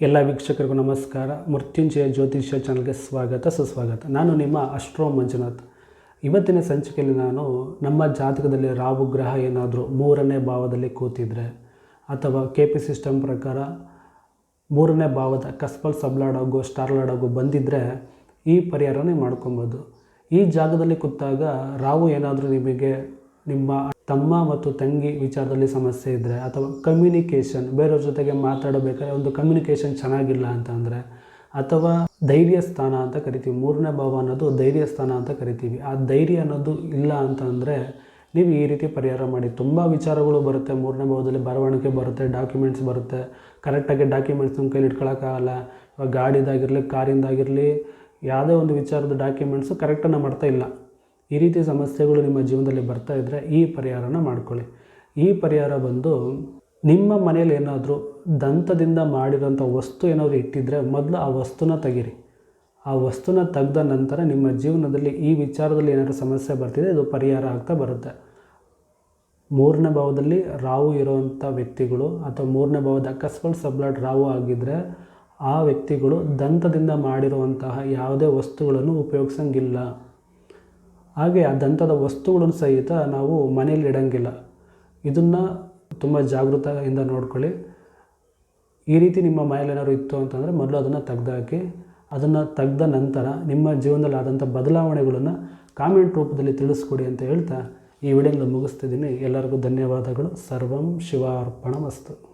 ಎಲ್ಲ ವೀಕ್ಷಕರಿಗೂ ನಮಸ್ಕಾರ. ಮೃತ್ಯುಂಜಯ ಜ್ಯೋತಿಷ್ಯ ಚಾನಲ್ಗೆ ಸ್ವಾಗತ, ಸುಸ್ವಾಗತ. ನಾನು ನಿಮ್ಮ ಅಷ್ಟ್ರೋ ಮಂಜುನಾಥ್. ಇವತ್ತಿನ ಸಂಚಿಕೆಯಲ್ಲಿ ನಾನು ನಮ್ಮ ಜಾತಕದಲ್ಲಿ ರಾಹು ಗ್ರಹ ಏನಾದರೂ ಮೂರನೇ ಭಾವದಲ್ಲಿ ಕೂತಿದ್ರೆ ಅಥವಾ ಕೆ ಪಿ ಸಿಸ್ಟಮ್ ಪ್ರಕಾರ ಮೂರನೇ ಭಾವದ ಕಸ್ಪಲ್ ಸಬ್ಲಾಡೋಗೋ, ಸ್ಟಾರ್ಲಾಡೋಗೋ ಬಂದಿದ್ದರೆ ಈ ಪರಿಹಾರನೇ ಮಾಡ್ಕೊಬೋದು. ಈ ಜಾಗದಲ್ಲಿ ಕೂತಾಗ ರಾಹು ಏನಾದರೂ ನಿಮಗೆ ನಿಮ್ಮ ತಮ್ಮ ಮತ್ತು ತಂಗಿ ವಿಚಾರದಲ್ಲಿ ಸಮಸ್ಯೆ ಇದ್ದರೆ ಅಥವಾ ಕಮ್ಯುನಿಕೇಷನ್ ಬೇರೆಯವ್ರ ಜೊತೆಗೆ ಮಾತಾಡಬೇಕಾದ್ರೆ ಒಂದು ಕಮ್ಯುನಿಕೇಷನ್ ಚೆನ್ನಾಗಿಲ್ಲ ಅಂತಂದರೆ ಅಥವಾ ಧೈರ್ಯ ಸ್ಥಾನ ಅಂತ ಕರಿತೀವಿ. ಮೂರನೇ ಭಾವ ಅನ್ನೋದು ಧೈರ್ಯ ಸ್ಥಾನ ಅಂತ ಕರಿತೀವಿ. ಆ ಧೈರ್ಯ ಅನ್ನೋದು ಇಲ್ಲ ಅಂತಂದರೆ ನೀವು ಈ ರೀತಿ ಪರಿಹಾರ ಮಾಡಿ. ತುಂಬ ವಿಚಾರಗಳು ಬರುತ್ತೆ. ಮೂರನೇ ಭಾವದಲ್ಲಿ ಬರವಣಿಗೆ ಬರುತ್ತೆ ಡಾಕ್ಯುಮೆಂಟ್ಸ್ ಬರುತ್ತೆ. ಕರೆಕ್ಟಾಗಿ ಡಾಕ್ಯುಮೆಂಟ್ಸ್ ನಮ್ಮ ಕೈಲಿ ಇಟ್ಕೊಳ್ಳೋಕ್ಕಾಗಲ್ಲ ಇವಾಗ ಗಾಡಿದಾಗಿರಲಿ, ಕಾರಿಂದಾಗಿರಲಿ, ಯಾವುದೇ ಒಂದು ವಿಚಾರದ ಡಾಕ್ಯುಮೆಂಟ್ಸು ಕರೆಕ್ಟನ್ನು ಮಾಡ್ತಾ ಇಲ್ಲ. ಈ ರೀತಿ ಸಮಸ್ಯೆಗಳು ನಿಮ್ಮ ಜೀವನದಲ್ಲಿ ಬರ್ತಾ ಇದ್ದರೆ ಈ ಪರಿಹಾರನ ಮಾಡ್ಕೊಳ್ಳಿ. ಈ ಪರಿಹಾರ ಬಂದು ನಿಮ್ಮ ಮನೆಯಲ್ಲಿ ಏನಾದರೂ ದಂತದಿಂದ ಮಾಡಿರೋಂಥ ವಸ್ತು ಏನಾದರೂ ಇಟ್ಟಿದ್ದರೆ ಮೊದಲು ಆ ವಸ್ತುನ ತೆಗೀರಿ. ಆ ವಸ್ತುನ ತೆಗೆದ ನಂತರ ನಿಮ್ಮ ಜೀವನದಲ್ಲಿ ಈ ವಿಚಾರದಲ್ಲಿ ಏನಾದರೂ ಸಮಸ್ಯೆ ಬರ್ತಿದೆ ಇದು ಪರಿಹಾರ ಆಗ್ತಾ ಬರುತ್ತೆ. ಮೂರನೇ ಭಾವದಲ್ಲಿ ರಾವು ಇರೋವಂಥ ವ್ಯಕ್ತಿಗಳು ಅಥವಾ ಮೂರನೇ ಭಾವದ ಅಕಸ್ಮಾತ್ ಸಬ್ಲಾಡ್ ರಾವು ಆಗಿದ್ದರೆ ಆ ವ್ಯಕ್ತಿಗಳು ದಂತದಿಂದ ಮಾಡಿರುವಂತಹ ಯಾವುದೇ ವಸ್ತುಗಳನ್ನು ಉಪಯೋಗಿಸಂಗಿಲ್ಲ. ಹಾಗೆ ಆ ದಂತದ ವಸ್ತುಗಳನ್ನು ಸಹಿತ ನಾವು ಮನೆಯಲ್ಲಿ ಇಡಂಗಿಲ್ಲ. ಇದನ್ನು ತುಂಬ ಜಾಗೃತೆಯಿಂದ ನೋಡ್ಕೊಳ್ಳಿ. ಈ ರೀತಿ ನಿಮ್ಮ ಮನೇಲಿ ಏನಾದ್ರು ಇತ್ತು ಅಂತಂದರೆ ಮೊದಲು ಅದನ್ನು ತೆಗ್ದಾಕಿ, ಅದನ್ನು ತೆಗೆದ ನಂತರ ನಿಮ್ಮ ಜೀವನದಲ್ಲಿ ಆದಂಥ ಬದಲಾವಣೆಗಳನ್ನು ಕಾಮೆಂಟ್ ರೂಪದಲ್ಲಿ ತಿಳಿಸ್ಕೊಡಿ ಅಂತ ಹೇಳ್ತಾ ಈ ವಿಡಿಯೋನ ಮುಗಿಸ್ತಿದ್ದೀನಿ. ಎಲ್ಲರಿಗೂ ಧನ್ಯವಾದಗಳು. ಸರ್ವಂ ಶಿವಾರ್ಪಣ ಮಸ್ತು